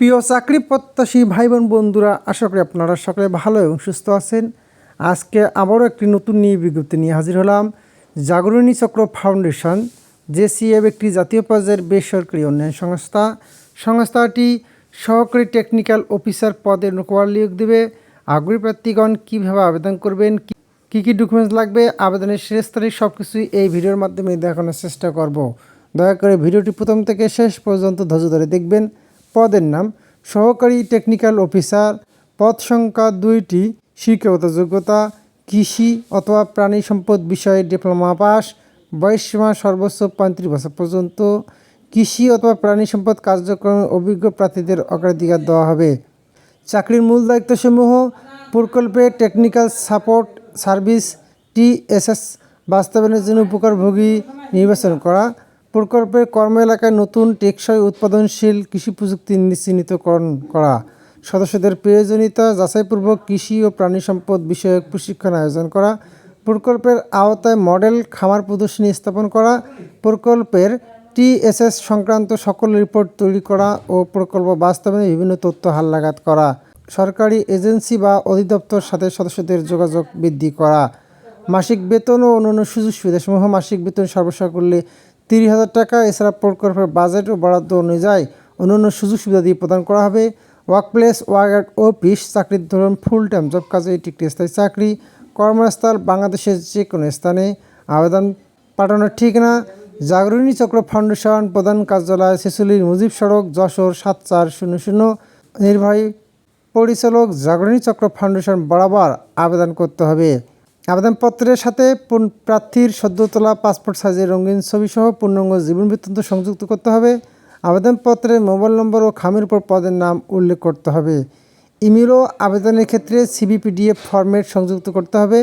প্রিয় চাকরি প্রত্যাশী ভাই বোন বন্ধুরা, আশা করি আপনারা সকলে ভালো এবং সুস্থ আছেন। আজকে আবারও একটি নতুন নিয়ে বিজ্ঞপ্তি নিয়ে হাজির হলাম জাগরণী চক্র ফাউন্ডেশন, জেসিএফ একটি জাতীয় পর্যায়ের বেসরকারি উন্নয়ন সংস্থা। সংস্থাটি সহকারী টেকনিক্যাল অফিসার পদে নৌকোয়ার নিয়োগ দেবে। আগ্রহী প্রার্থীগণ কীভাবে আবেদন করবেন, কি- কী কী ডকুমেন্টস লাগবে, আবেদনের শেষ তারিখ সব কিছুই এই ভিডিওর মাধ্যমে দেখানোর চেষ্টা করব। দয়া করে ভিডিওটি প্রথম থেকে শেষ পর্যন্ত ধৈর্য ধরে দেখবেন। পদের নাম সহকারী টেকনিক্যাল অফিসার পদ সংখ্যা দুইটি, শিক্ষাগত যোগ্যতা, কৃষি অথবা প্রাণী সম্পদ বিষয়ে ডিপ্লোমা পাস বয়সসীমা সর্বোচ্চ পঁয়ত্রিশ বছর পর্যন্ত, কৃষি অথবা প্রাণী সম্পদ কার্যক্রমে অভিজ্ঞ প্রার্থীদের অগ্রাধিকার দেওয়া হবে। চাকরির মূল দায়িত্বসমূহ, প্রকল্পে টেকনিক্যাল সাপোর্ট সার্ভিস টিএসএস বাস্তবায়নের জন্য উপকারভোগী নির্বাচন করা প্রকল্পের কর্ম এলাকায় নতুন টেকসই উৎপাদনশীল কৃষি প্রযুক্তি চিহ্নিতকরণ করা। সদস্যদের প্রয়োজনীয়তা যাচাইপূর্বক কৃষি ও প্রাণী সম্পদ বিষয়ক প্রশিক্ষণ আয়োজন করা, প্রকল্পের আওতায় মডেল খামার প্রদর্শনী স্থাপন করা, প্রকল্পের টিএসএস সংক্রান্ত সকল রিপোর্ট তৈরি করা ও প্রকল্প বাস্তবায়নে বিভিন্ন তথ্য হালনাগাদ করা, সরকারি এজেন্সি বা অধিদপ্তর সাথে সদস্যদের যোগাযোগ বৃদ্ধি করা। মাসিক বেতন ও অন্যান্য সুযোগ সুবিধাসমূহ মাসিক বেতন সর্বসা করলে তিরিশ হাজার টাকা এছাড়া প্রকল্পের বাজেট ও বরাদ্দ অনুযায়ী অন্যান্য সুযোগ সুবিধা দিয়ে প্রদান করা হবে। ওয়ার্কপ্লেস ওয়ার্ক অফিস, চাকরির ধরন ফুল টাইম জব কাজে এটি একটি স্থায়ী চাকরি। কর্মস্থল বাংলাদেশের যে কোনো স্থানে আবেদন পাঠানোর ঠিকানা। জাগরণী চক্র ফাউন্ডেশন, প্রধান কার্যালয় শেষুলির মুজিব সড়ক, যশোর সাত চার শূন্য শূন্য। নির্বাহী পরিচালক জাগরণী চক্র ফাউন্ডেশন বরাবর আবেদন করতে হবে। আবেদনপত্রের সাথে প্রার্থীর সদ্য তোলা পাসপোর্ট সাইজের রঙিন ছবি সহ পূর্ণাঙ্গ জীবন বৃত্তান্ত সংযুক্ত করতে হবে। আবেদনপত্রে মোবাইল নম্বর ও খামের উপর পদের নাম উল্লেখ করতে হবে। ইমেলও আবেদনের ক্ষেত্রে সিবিপিডিএফ ফরম্যাট সংযুক্ত করতে হবে।